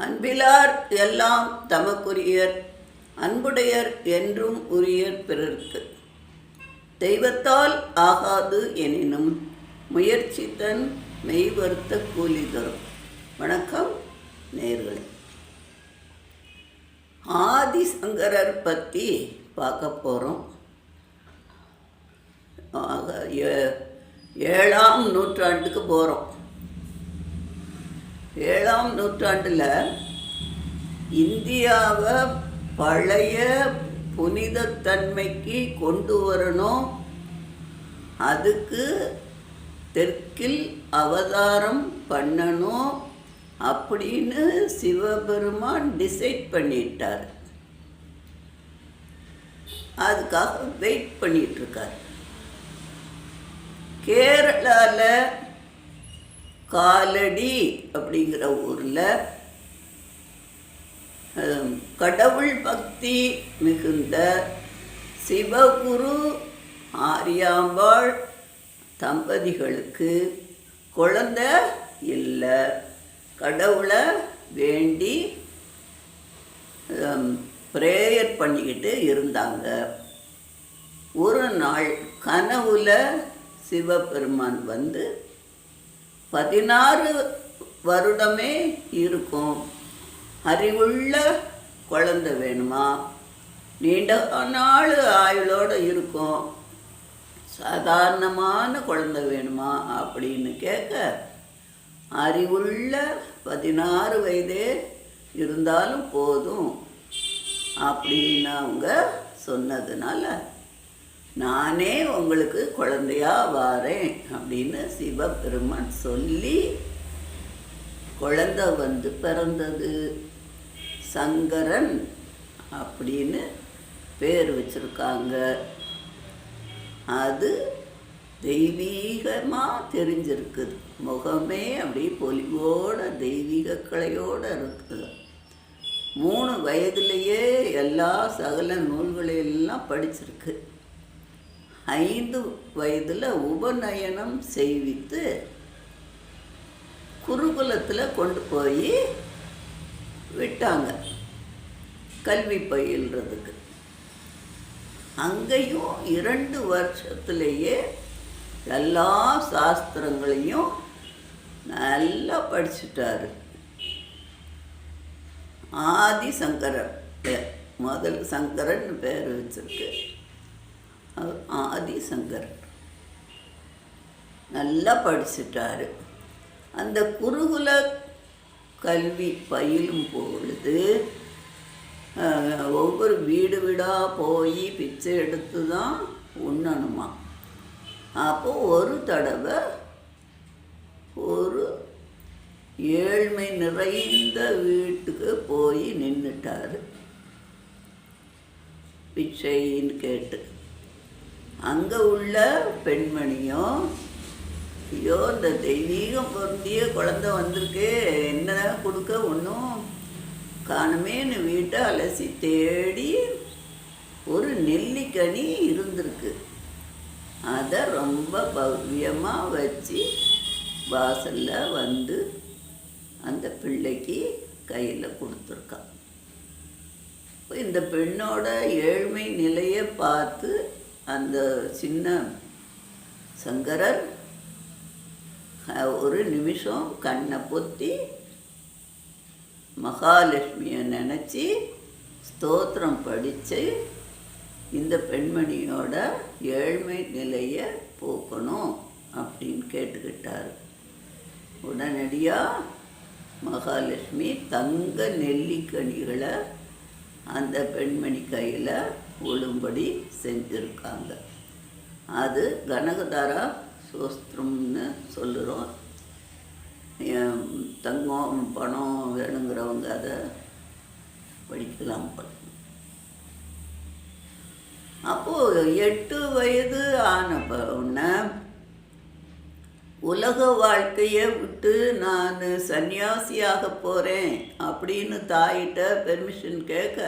அன்பிலார் எல்லாம் தமக்குரியர் அன்புடையர் என்றும் உரியர் பிறர்க்கு. தெய்வத்தால் ஆகாது எனினும் முயற்சி தன் மெய்வருத்த கூலி தரும். வணக்கம் நேர்களே. ஆதிசங்கரர் பற்றி பார்க்க போகிறோம் ஏ- ஏழாம் நூற்றாண்டுக்கு போகிறோம் ஏழாம் நூற்றாண்டில் இந்தியாவை பழைய புனிதத்தன்மைக்கு கொண்டு வரணும். அதுக்கு தெற்கில் அவதாரம் பண்ணணும் அப்படின்னு சிவபெருமான் டிசைட் பண்ணிட்டார். அதுக்காக வெயிட் பண்ணிகிட்ருக்கார் கேரளாவில் காலடி அப்படிங்கிற ஊரில் கடவுள் பக்தி மிகுந்த சிவகுரு ஆரியாம்பாள் தம்பதிகளுக்கு குழந்தை இல்லை. கடவுளை வேண்டி ப்ரேயர் பண்ணிக்கிட்டு இருந்தாங்க. ஒரு நாள் கனவுல சிவபெருமான் வந்து பதினாறு வருடமே இருக்கும். அறிவுள்ள குழந்தை வேணுமா? நீண்ட நாள் ஆயுளோடு இருக்கும். சாதாரணமான குழந்தை வேணுமா அப்படின்னு கேட்க அறிவுள்ள பதினாறு வயதே இருந்தாலும் போதும். அப்படின்னு அவங்க சொன்னதுனால நானே உங்களுக்கு குழந்தையா வாரேன் அப்படின்னு சிவபெருமான் சொல்லி குழந்தை வந்து பிறந்தது. சங்கரன் அப்படின்னு பேர் வச்சுருக்காங்க. அது தெய்வீகமாக தெரிஞ்சிருக்குது முகமே அப்படியே பொலிவோட தெய்வீக கலையோடு இருக்குது. மூணு வயதிலேயே எல்லா சகல நூல்களையெல்லாம் படிச்சிருக்கு. ஐந்து வயதில் உபநயனம் செய்வித்து குருகுலத்தில் கொண்டு போய் விட்டாங்க. கல்வி பயில்றதுக்கு. அங்கேயும் இரண்டு வருஷத்துலேயே எல்லா சாஸ்திரங்களையும் நல்லா படிச்சுட்டாரு. ஆதி சங்கரர் முதல் சங்கரன் பேர் வச்சிருக்கு. ஆதிசங்கர். ஆதி நல்லா படிச்சுட்டார். அந்த குருகுல கல்வி பயிலும் பொழுது ஒவ்வொரு வீடு வீடாக போய் பிச்சை எடுத்து தான் உண்ணணுமா? அப்போது ஒரு தடவை ஒரு ஏழ்மை நிறைந்த வீட்டுக்கு போய் நின்றுட்டார் பிச்சைன்னு கேட்டு. அங்கே உள்ள பெண்மணியும் ஐயோ இந்த தெய்வீகம் பொருந்திய குழந்தை வந்திருக்கு என்னதான் கொடுக்க ஒன்றும் காணுமேன்னு வீட்டை அலசி தேடி ஒரு நெல்லிக்கனி இருந்திருக்கு. அதை ரொம்ப பவ்யமாக வச்சு வாசலில் வந்து அந்த பிள்ளைக்கு கையில் கொடுத்துருக்கான். இந்த பெண்ணோட ஏழ்மை நிலையை பார்த்து அந்த சின்ன சங்கரர் ஒரு நிமிஷம் கண்ணை பொத்தி மகாலட்சுமியை நினச்சி ஸ்தோத்திரம் படித்து இந்த பெண்மணியோட ஏழ்மை நிலையை போக்கணும் அப்படின்னு கேட்டுக்கிட்டார். உடனடியாக மகாலட்சுமி தங்க நெல்லிக்கனிகளை அந்த பெண்மணி கையில் விழும்படி செஞ்சுருக்காங்க. அது கனகதாரா சோஸ்திரம்னு சொல்லுறோம். தங்கம் பணம் வேணுங்கிறவங்க அதை படிக்கலாம் அப்போது எட்டு வயது ஆன உடனே உலக வாழ்க்கையை விட்டு நான் சன்னியாசியாக போகிறேன் அப்படின்னு தாயிட்ட பெர்மிஷன் கேட்க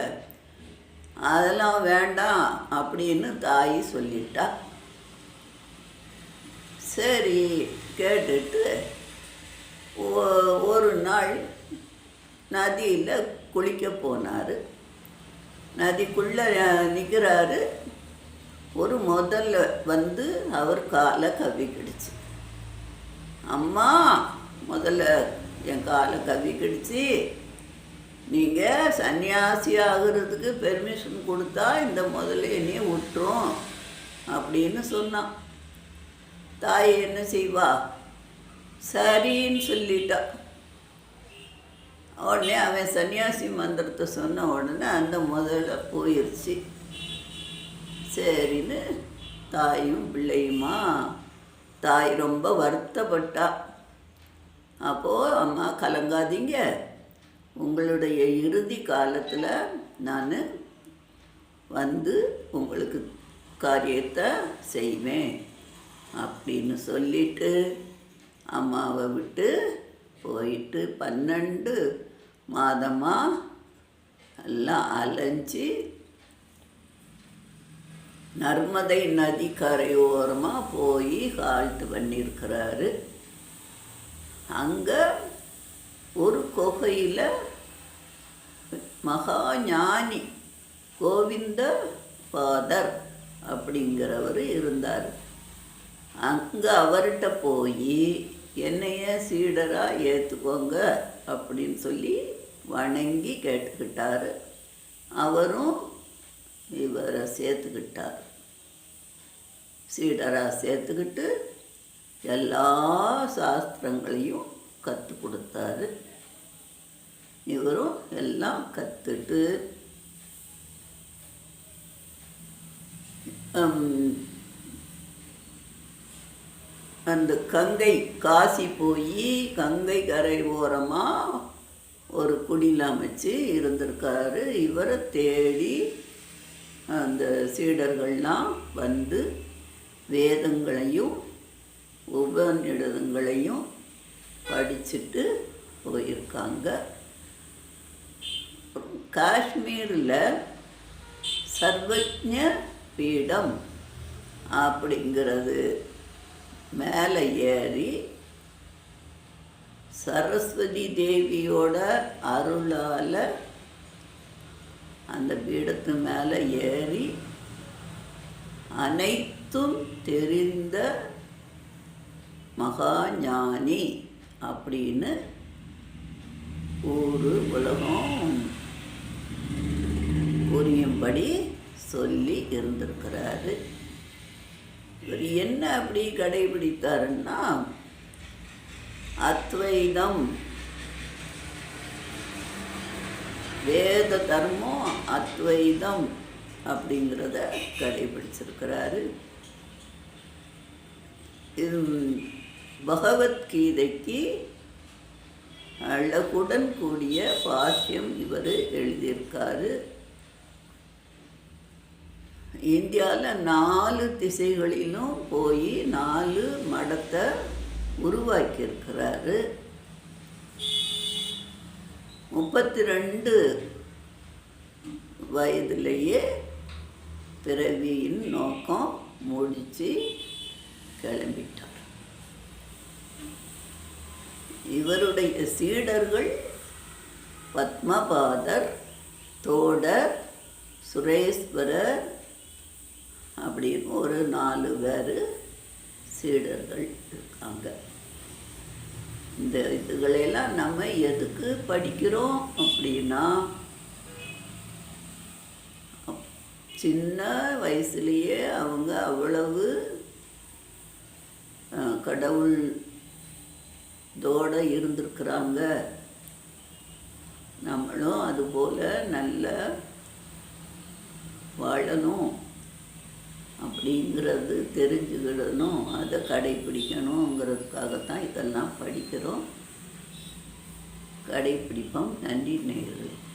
அதெல்லாம் வேண்டாம் அப்படின்னு தாய் சொல்லிட்டா. சரி கேட்டுட்டு ஒரு நாள் நதியில் குளிக்க போனார். நதிக்குள்ளே நிற்கிறாரு ஒரு முதல்ல வந்து அவர் காலை கவிக்கிடுச்சு அம்மா முதல்ல என் காலை கவிக்கிடுச்சு நீங்கள் சன்னியாசி ஆகிறதுக்கு பெர்மிஷன் கொடுத்தா இந்த முதல்ல என்னையே விட்டுரும் அப்படின்னு சொன்னான். தாய் என்ன செய்வா? சரின்னு சொல்லிட்டா. உடனே அவன் சன்னியாசி மந்திரத்தை சொன்ன உடனே அந்த முதல்ல போயிடுச்சு சரின்னு தாயும் பிள்ளையுமா? தாய் ரொம்ப வருத்தப்பட்டா. அப்போது அம்மா கலங்காதீங்க. உங்களுடைய இறுதி காலத்தில் நான் வந்து உங்களுக்கு காரியத்தை செய்வேன் அப்படின்னு சொல்லிட்டு அம்மாவை விட்டு போயிட்டு பன்னெண்டு மாதமாக எல்லாம் அலைஞ்சி நர்மதை நதி கரையோரமாக போய் ஹால்ட் பண்ணியிருக்கிறாரு. அங்கே ஒரு குகையில் மகா ஞானி கோவிந்த பாதர் அப்படிங்கிறவர் இருந்தார். அங்கே அவர்கிட்ட போய் என்னைய சீடராக ஏற்றுக்கோங்க அப்படின்னு சொல்லி வணங்கி கேட்டுக்கிட்டார். அவரும் இவரை சேர்த்துக்கிட்டார். சீடராக சேர்த்துக்கிட்டு எல்லா சாஸ்திரங்களையும் கற்றுக் கொடுத்தாரு. இவரும் எல்லாம் கற்றுட்டு அந்த கங்கை காசி போய் கங்கை கரை ஓரமாக ஒரு குடில் அமைச்சு இருந்திருக்காரு. இவரை தேடி அந்த சீடர்கள்லாம் வந்து வேதங்களையும் உபநிடதங்களையும் படிச்சுட்டு போயிருக்காங்க. காஷ்மீரில் சர்வஜ பீடம் அப்படிங்கிறது. மேலே ஏறி சரஸ்வதி தேவியோட அருளால் அந்த பீடத்து மேலே ஏறி அனைத்தும் தெரிந்த மகாஞானி அப்படின்னு ஊர் உலகம். புரியும்படி சொல்லி இருந்திருக்கிறாரு. இவர் என்ன அப்படி கடைபிடித்தாருன்னா அத்வைதம். வேத தர்மம் அத்வைதம் அப்படிங்கிறத கடைபிடிச்சிருக்கிறாரு. இது பகவத்கீதைக்கு அழகுடன் கூடிய பாஷ்யம் இவர் எழுதியிருக்காரு. இந்தியாவில் நாலு திசைகளிலும் போய் நாலு மடத்தை உருவாக்கியிருக்கிறாரு. முப்பத்தி ரெண்டு வயதிலேயே பிறவியின் நோக்கம் முடித்து கிளம்பிட்டார். இவருடைய சீடர்கள் பத்மபாதர் தோடர் சுரேஸ்வரர் அப்படின்னு ஒரு நாலு பேர் சீடர்கள் இருக்காங்க. இந்த இதுகளையெல்லாம் நம்ம எதுக்கு படிக்கிறோம் அப்படின்னா சின்ன வயசுலேயே அவங்க அவ்வளவு கடவுள் தோட இருந்திருக்கிறாங்க. நம்மளும் அதுபோல் நல்ல வாழணும். அப்படிங்கிறது தெரிஞ்சுக்கிடணும் அதை கடைபிடிக்கணுங்கிறதுக்காகத்தான் இதெல்லாம் படிக்கிறோம். கடைப்பிடிப்போம். நன்றி நேயர்களே.